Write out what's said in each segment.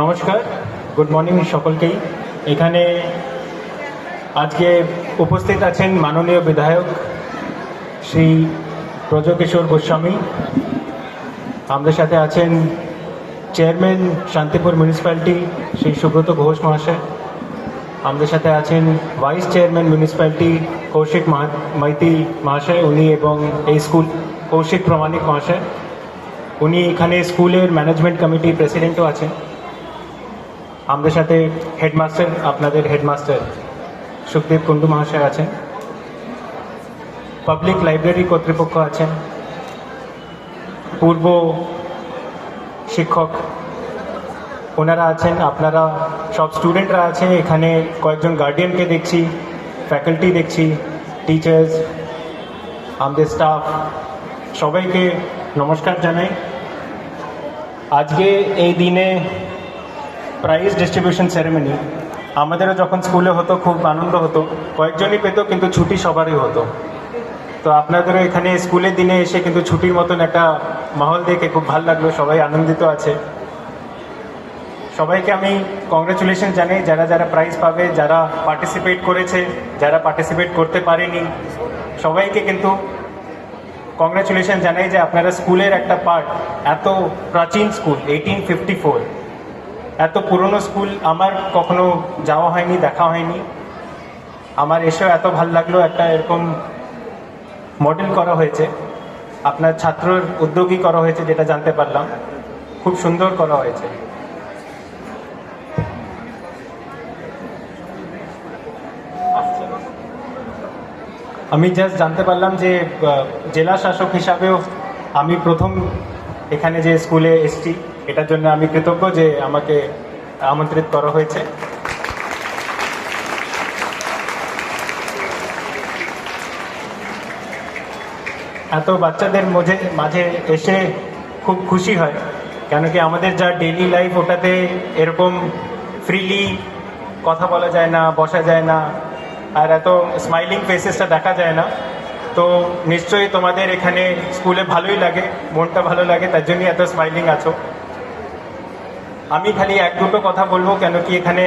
নমস্কার good morning সকলকেই। এখানে আজকে উপস্থিত আছেন মাননীয় বিধায়ক শ্রী ব্রজকিশোর গোস্বামী। আমাদের সাথে আছেন চেয়ারম্যান শান্তিপুর মিউনিসিপ্যালিটি শ্রী সুব্রত ঘোষ মহাশয়। আমাদের সাথে আছেন vice chairman municipality Koushik Maity মহাশয়, উনি এবং এই স্কুল কৌশিক প্রমাণিক মহাশয়। উনি এখানে স্কুলের ম্যানেজমেন্ট কমিটির প্রেসিডেন্টও আছেন। আমাদের সাথে হেডমাস্টার, আপনাদের হেডমাস্টার সুখদেব কুণ্ডু মহাশয় আছেন। পাবলিক লাইব্রেরি কর্তৃপক্ষ আছেন। পূর্ব শিক্ষক ওনারা আছেন, আপনারা সব স্টুডেন্টরা আছে, এখানে কয়েকজন গার্ডিয়ানকে দেখছি ফ্যাকাল্টি দেখছি টিচার্স আমাদের স্টাফ সবাইকে নমস্কার জানাই। আজকে এই দিনে প্রাইজ ডিস্ট্রিবিউশন সেরেমনি আমাদেরও যখন স্কুলে হতো, খুব আনন্দ হতো। কয়েকজনই পেতো, কিন্তু ছুটি সবারই হতো। তো আপনাদেরও এখানে স্কুলের দিনে এসে কিন্তু ছুটির মতন একটা মাহল দেখে খুব ভালো লাগল, সবাই আনন্দিত আছে। সবাইকে আমি কংগ্রেচুলেশন জানাই। যারা যারা প্রাইজ পাবে, যারা পার্টিসিপেট করেছে, যারা পার্টিসিপেট করতে পারেনি, সবাইকে কিন্তু কংগ্রেচুলেশন জানাই যে আপনারা স্কুলের একটা পার্ট এত প্রাচীন স্কুল এইটিন ফিফটি ফোর এত পুরনো স্কুল আমার কখনো যাওয়া হয়নি, দেখা হয়নি। আমার এসেও এত ভালো লাগল, একটা এরকম মডেল করা হয়েছে। আপনার ছাত্রর উদ্যোগী করা হয়েছে, যেটা জানতে পারলাম। খুব সুন্দর করা হয়েছে। আমি জাস্ট জানতে পারলাম যে জেলা শাসক হিসাবেও আমি প্রথম এখানে যে স্কুলে এসছি, এটার জন্য আমি কৃতজ্ঞ যে আমাকে আমন্ত্রিত করা হয়েছে। এত বাচ্চাদের মাঝে মাঝে এসে খুব খুশি হয় কেন কি আমাদের যা ডেইলি লাইফ ওটাতে এরকম ফ্রিলি কথা বলা যায় না, বসা যায় না আর এত স্মাইলিং ফেসেসটা দেখা যায় না। তো নিশ্চয়ই তোমাদের এখানে স্কুলে ভালোই লাগে মনটা ভালো লাগে তার জন্যই এত স্মাইলিং আছো। আমি খালি এক দুটো কথা বলব কেন কি এখানে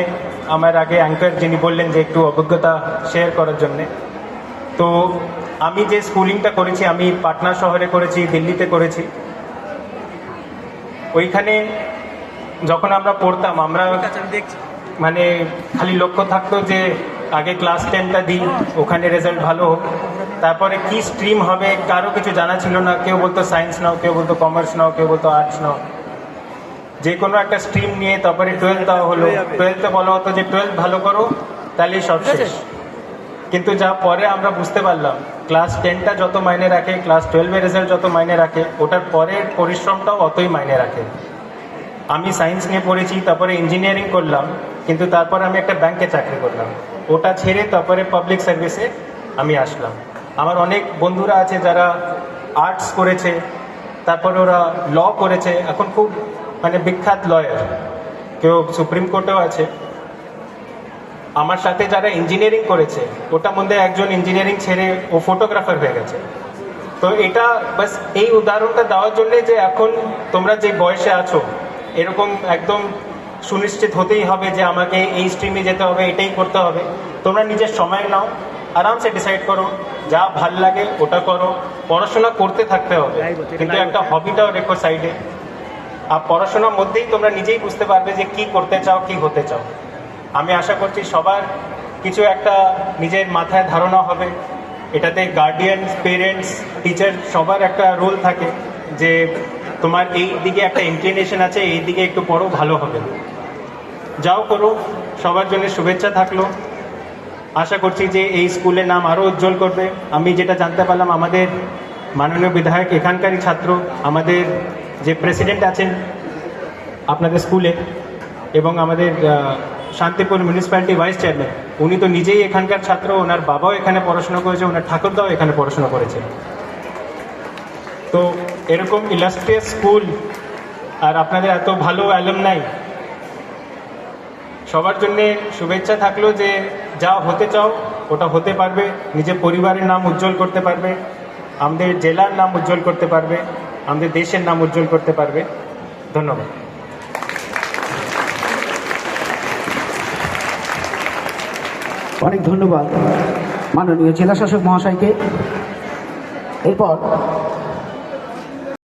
আমার আগে অ্যাঙ্কার যিনি বললেন যে একটু অভিজ্ঞতা শেয়ার করার জন্যে। তো আমি যে স্কুলিংটা করেছি আমি পাটনা শহরে করেছি দিল্লিতে করেছি। ওইখানে যখন আমরা পড়তাম আমরা মানে খালি লক্ষ্য থাকতো যে আগে ক্লাস টেনটা দিই ওখানে রেজাল্ট ভালো হোক। তারপরে কি স্ট্রিম হবে কারও কিছু জানা ছিল না কেউ বলতো সায়েন্স নাও কেউ বলতো কমার্স নাও কেউ বলতো আর্টস নাও। যে কোনো একটা স্ট্রিম নিয়ে তারপরে টুয়েলভ দেওয়া হলো। টুয়েলভে বলা হতো যে টুয়েলভ ভালো করো তাহলেই সব শেষ। কিন্তু যা পরে আমরা বুঝতে পারলাম ক্লাস টেনটা যত মাইনে রাখে ক্লাস টুয়েলভের রেজাল্ট যত মাইনে রাখে ওটার পরের পরিশ্রমটাও অতই মাইনে রাখে। আমি সায়েন্স নিয়ে পড়েছি তারপরে ইঞ্জিনিয়ারিং করলাম কিন্তু তারপরে আমি একটা ব্যাংকে চাকরি করলাম। ওটা ছেড়ে তারপরে পাবলিক সার্ভিসে আমি আসলাম। আমার অনেক বন্ধুরা আছে যারা আর্টস করেছে, তারপরে ওরা ল করেছে, এখন খুব মানে বিখ্যাত লয়ার কেউ সুপ্রিম কোর্টেও আছে। আমার সাথে যারা ইঞ্জিনিয়ারিং করেছে, ওটার মধ্যে একজন ইঞ্জিনিয়ারিং ছেড়ে ও ফটোগ্রাফার হয়ে গেছে। তো এটা বাস এই উদাহরণটা দেওয়ার জন্যে যে এখন তোমরা যে বয়সে আছো, এরকম একদম সুনিশ্চিত হতেই হবে যে আমাকে এই স্ট্রিমে যেতে হবে এটাই করতে হবে। তোমরা নিজের সময় নাও আরামসে ডিসাইড করো যা ভালো লাগে ওটা করো। পড়াশোনা করতে থাকতে হবে কিন্তু একটা হবিটাও রেখো সাইডে আর পড়াশোনার মধ্যেই তোমরা নিজেই বুঝতে পারবে যে কি করতে চাও কি হতে চাও। আমি আশা করছি সবার কিছু একটা নিজের মাথায় ধারণা হবে। এটাতে গার্ডিয়ান পেরেন্টস টিচার সবার একটা রোল থাকে যে তোমার এই দিকে একটা ইনক্লিনেশন আছে এই দিকে একটু পড়ো ভালো হবে। যাও করো, সবার জন্য শুভেচ্ছা থাকল। আশা করছি যে এই স্কুলের নাম আরও উজ্জ্বল করবে। আমি যেটা জানতে পারলাম, আমাদের মাননীয় বিধায়ক এখানকারই ছাত্র, আমাদের যে প্রেসিডেন্ট আছেন আপনাদের স্কুলে, এবং আমাদের শান্তিপুর মিউনিসিপ্যালিটি ভাইস চেয়ারম্যান উনি তো নিজেই এখানকার ছাত্র, ওনার বাবাও এখানে পড়াশোনা করেছে, ওনার ঠাকুরদাও এখানে পড়াশোনা করেছে। তো এরকম ইলাস্ট্রিয়াস স্কুল আর আপনাদের এত ভালো অ্যালুম নাই সবার জন্যে শুভেচ্ছা থাকল যে যা হতে চাও, ওটা হতে পারবে। নিজের পরিবারের নাম উজ্জ্বল করতে পারবে। আমাদের জেলার নাম উজ্জ্বল করতে পারবে। আমাদের দেশের নাম উজ্জ্বল করতে পারবে। ধন্যবাদ। অনেক ধন্যবাদ মাননীয় জেলা শাসক মহাশয়কে। এরপর